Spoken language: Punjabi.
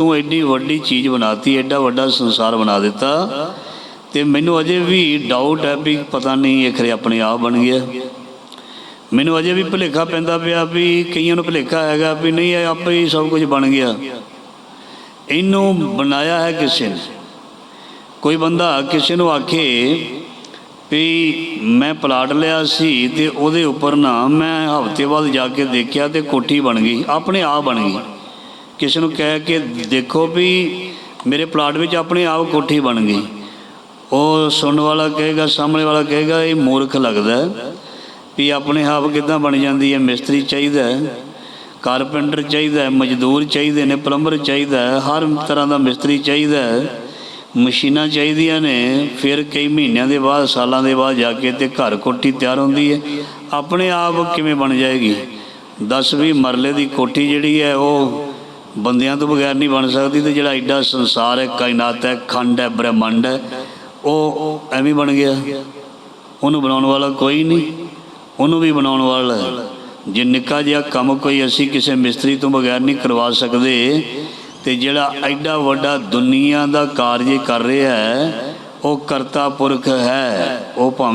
ਤੂੰ ਐਡੀ ਵੱਡੀ ਚੀਜ਼ ਬਣਾਤੀ, ਐਡਾ ਵੱਡਾ ਸੰਸਾਰ ਬਣਾ ਦਿੱਤਾ ਤੇ ਮੈਨੂੰ ਅਜੇ ਵੀ ਡਾਊਟ ਹੈ ਵੀ ਪਤਾ ਨਹੀਂ ਇਹ ਖਰੇ ਆਪਣੇ ਆਪ ਬਣ ਗਿਆ। ਮੈਨੂੰ ਅਜੇ ਵੀ ਭੁਲੇਖਾ ਪੈਂਦਾ ਪਿਆ ਵੀ ਕਈਆਂ ਨੂੰ ਭੁਲੇਖਾ ਹੈਗਾ ਵੀ ਨਹੀਂ, ਇਹ ਆਪੇ ਹੀ ਸਭ ਕੁਝ ਬਣ ਗਿਆ। ਇਹਨੂੰ ਬਣਾਇਆ ਹੈ ਕਿਸੇ ਨੇ। ਕੋਈ ਬੰਦਾ ਕਿਸੇ ਨੂੰ ਆਖੇ ਵੀ ਮੈਂ ਪਲਾਟ ਲਿਆ ਸੀ ਤੇ ਉਹਦੇ ਉੱਪਰ ਨਾ ਮੈਂ ਹਫ਼ਤੇ ਬਾਅਦ ਜਾ ਕੇ ਦੇਖਿਆ ਤੇ ਕੋਠੀ ਬਣ ਗਈ, ਆਪਣੇ ਆਪ ਬਣ ਗਈ। ਕਿਸੇ ਨੂੰ ਕਹਿ ਕੇ ਦੇਖੋ ਵੀ ਮੇਰੇ ਪਲਾਟ ਵਿੱਚ ਆਪਣੇ ਆਪ ਕੋਠੀ ਬਣ ਗਈ। ਉਹ ਸੁਣਨ ਵਾਲਾ ਕਹੇਗਾ, ਸਾਹਮਣੇ ਵਾਲਾ ਕਹੇਗਾ, ਇਹ ਮੂਰਖ ਲੱਗਦਾ ਵੀ ਆਪਣੇ ਆਪ ਕਿਦਾਂ ਬਣ ਜਾਂਦੀ ਹੈ, ਮਿਸਤਰੀ ਚਾਹੀਦਾ ਹੈ, ਕਾਰਪੈਂਟਰ ਚਾਹੀਦਾ ਹੈ, ਮਜ਼ਦੂਰ ਚਾਹੀਦੇ ਨੇ, ਪਲੰਬਰ ਚਾਹੀਦਾ ਹੈ, ਹਰ ਤਰ੍ਹਾਂ ਦਾ ਮਿਸਤਰੀ ਚਾਹੀਦਾ ਹੈ। ਮਸ਼ੀਨਾਂ ਚਾਹੀਦੀਆਂ ਨੇ, ਫਿਰ ਕਈ ਮਹੀਨਿਆਂ ਦੇ ਬਾਅਦ, ਸਾਲਾਂ ਦੇ ਬਾਅਦ ਜਾ ਕੇ ਤੇ ਘਰ ਕੋਠੀ ਤਿਆਰ ਹੁੰਦੀ ਹੈ। ਆਪਣੇ ਆਪ ਕਿਵੇਂ ਬਣ ਜਾਏਗੀ? 10 20 ਮਰਲੇ ਦੀ ਕੋਠੀ ਜਿਹੜੀ ਹੈ, ਉਹ ਬੰਦਿਆਂ ਤੋਂ ਬਗੈਰ ਨਹੀਂ ਬਣ ਸਕਦੀ ਤੇ ਜਿਹੜਾ ਐਡਾ ਸੰਸਾਰ ਹੈ, ਕਾਇਨਾਤ ਹੈ, ਖੰਡ ਹੈ, ਬ੍ਰਹਿਮੰਡ ਹੈ, ਉਹ ਐਵੇਂ ਬਣ ਗਿਆ। ਉਹਨੂੰ ਬਣਾਉਣ ਵਾਲਾ ਕੋਈ ਨਹੀਂ। ਉਹਨੂੰ ਵੀ ਬਣਾਉਣ ਵਾਲਾ ਜੇ ਨਿੱਕਾ ਜਿਹਾ ਕੰਮ ਕੋਈ ਅਸੀਂ ਕਿਸੇ ਮਿਸਤਰੀ ਤੋਂ ਬਗੈਰ ਨਹੀਂ ਕਰਵਾ ਸਕਦੇ, ਤੇ ਜਿਹੜਾ ਐਡਾ ਵੱਡਾ ਦੁਨੀਆ ਦਾ ਕਾਰਜ ਕਰ ਰਿਹਾ ਹੈ, ਉਹ ਕਰਤਾ ਪੁਰਖ ਹੈ। ਉਹ ਭਾਵੇਂ